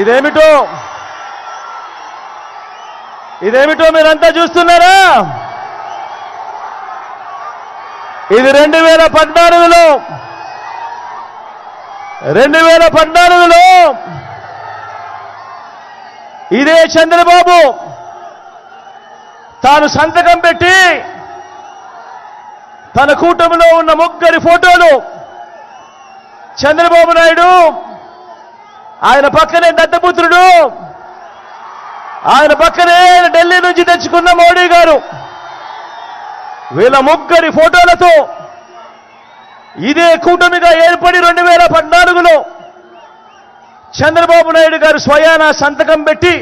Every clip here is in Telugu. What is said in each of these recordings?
ఇదేమిటో? ఇదేమిటో మీరంతా చూస్తున్నారా? ఇది రెండు వేల పద్నాలుగులో. రెండు వేల పద్నాలుగులో. ఇదే చంద్రబాబు తాను సంతకం పెట్టి తన కూటమిలో ఉన్న ముగ్గురి ఫోటోలు చంద్రబాబు నాయుడు ఆయన పక్కనే దత్తపుత్రుడు. ఆయన పక్కనే ఢిల్లీ నుంచి తెచ్చుకున్న మోడీ గారు. వీళ్ళ ముగ్గురి ఫోటోలతో ఇదే కూటమిగా ఏర్పడి రెండు వేల పద్నాలుగులో చంద్రబాబు నాయుడు గారు స్వయాన సంతకం పెట్టి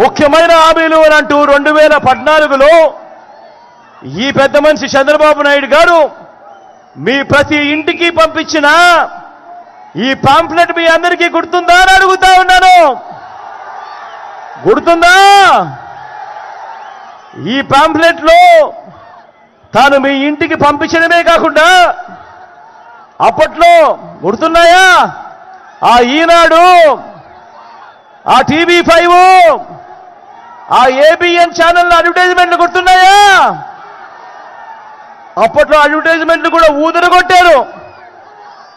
ముఖ్యమైన హామీలు అని అంటూ రెండు వేల పద్నాలుగులో ఈ పెద్ద మనిషి చంద్రబాబు నాయుడు గారు మీ ప్రతి ఇంటికి పంపించిన ఈ పాంప్లెట్ మీ అందరికీ గుర్తుందా అని అడుగుతా ఉన్నాను. గుర్తుందా? ఈ పాంప్లెట్లో తాను మీ ఇంటికి పంపించడమే కాకుండా అప్పట్లో గుర్తున్నాయా? ఆ ఈనాడు ఆ టీవీ ఫైవ్ ఆ ఏబిఎన్ ఛానల్ అడ్వర్టైజ్మెంట్లు గుర్తున్నాయా? అప్పట్లో అడ్వర్టైజ్మెంట్లు కూడా ఊదరగొట్టారు.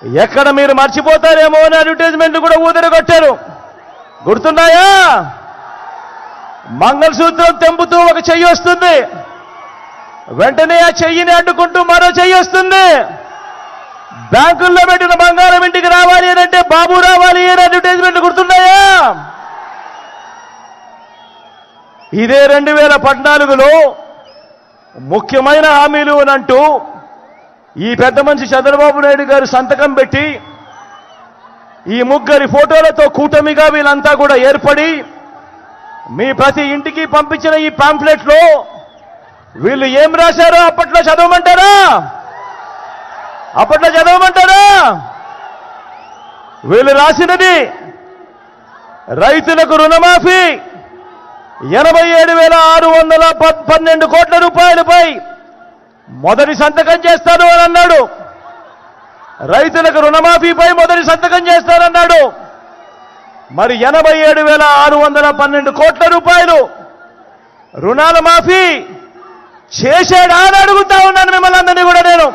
ఎక్కడ మీరు మర్చిపోతారేమో అని అడ్వర్టైజ్మెంట్ కూడా ఊదరగొట్టారు గుర్తున్నాయా? మంగళసూత్రం తెంపుతూ ఒక చెయ్యి వస్తుంది. వెంటనే ఆ చెయ్యిని అడ్డుకుంటూ మరో చెయ్యి వస్తుంది. బ్యాంకుల్లో పెట్టిన బంగారం ఇంటికి రావాలి అని అంటే బాబు రావాలి అని అడ్వర్టైజ్మెంట్ గుర్తున్నాయా? ఇదే రెండు వేల పద్నాలుగులో ముఖ్యమైన హామీలు అని అంటూ ఈ పెద్ద మనిషి చంద్రబాబు నాయుడు గారు సంతకం పెట్టి ఈ ముగ్గురి ఫోటోలతో కూటమిగా వీళ్ళంతా కూడా ఏర్పడి మీ ప్రతి ఇంటికి పంపించిన ఈ పాంప్లెట్లో వీళ్ళు ఏం రాశారో అప్పట్లో చదవమంటారా? అప్పట్లో చదవమంటారా? వీళ్ళు రాసినది రైతులకు రుణమాఫీ ఎనభై ఏడు వేల ఆరు వందల పన్నెండు కోట్ల రూపాయలపై మొదటి సంతకం చేస్తాను అని అన్నాడు రైతులకు రుణమాఫీపై మొదటి సంతకం చేస్తానన్నాడు మరి ఎనభై ఏడు వేల ఆరు వందల పన్నెండు కోట్ల రూపాయలు రుణాల మాఫీ చేశాడా అని అడుగుతా ఉన్నాను మిమ్మల్ని అందరినీ కూడా నేను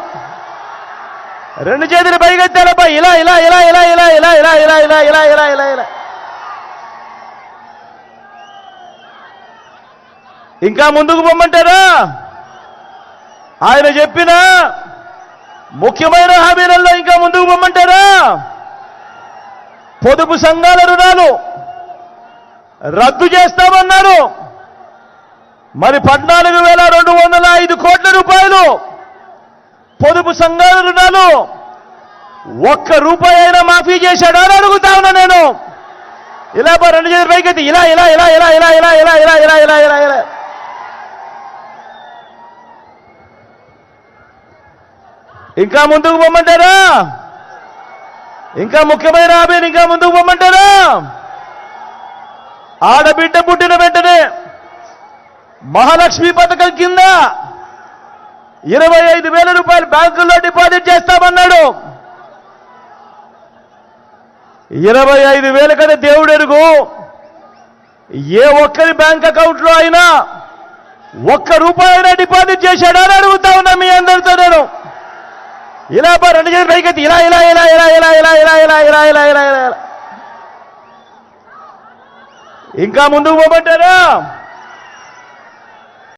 రెండు చేతులు పైగెత్తాలబ్బా ఇలా ఇలా ఇలా ఇలా ఇలా ఇలా ఇలా ఇలా ఇలా ఇలా ఇలా ఇలా ఇలా ఇంకా ముందుకు పొమ్మంటారా ఆయన చెప్పిన ముఖ్యమైన హామీలలో ఇంకా ముందుకు పొమ్మంటారా పొదుపు సంఘాల రుణాలు రద్దు చేస్తామన్నారు. మరి పద్నాలుగు వేల రెండు వందల ఐదు కోట్ల రూపాయలు పొదుపు సంఘాల రుణాలు ఒక్క రూపాయి అయినా మాఫీ చేశాడా అని అడుగుతా ఉన్నా నేను. ఇలా రెండు చేతులు పైకి ఇలా ఇలా ఇలా ఇలా ఇలా ఇలా ఇలా ఇంకా ముందుకు పొమ్మంటారా ఇంకా ముఖ్యమైన హామీని ఇంకా ముందుకు పొమ్మంటారా ఆడబిడ్డ పుట్టిన వెంటనే మహాలక్ష్మి పథకం కింద ఇరవై ఐదు వేల రూపాయలు బ్యాంకుల్లో డిపాజిట్ చేస్తామన్నాడు. ఇరవై ఐదు వేల కదా దేవుడు ఎరుగు. ఏ ఒక్కరి బ్యాంక్ అకౌంట్లో అయినా ఒక్క రూపాయి అయినా డిపాజిట్ చేశాడా అని అడుగుతా ఉన్నా మీ అందరితో నేను. ఇలా బా రెండు చేతులు పైకెత్తి ఇలా ఇలా ఇలా ఇలా ఇలా ఇలా ఇలా ఇలా ఇలా ఇలా ఇలా ఇలా ఇంకా ముందుకు పోమంటారా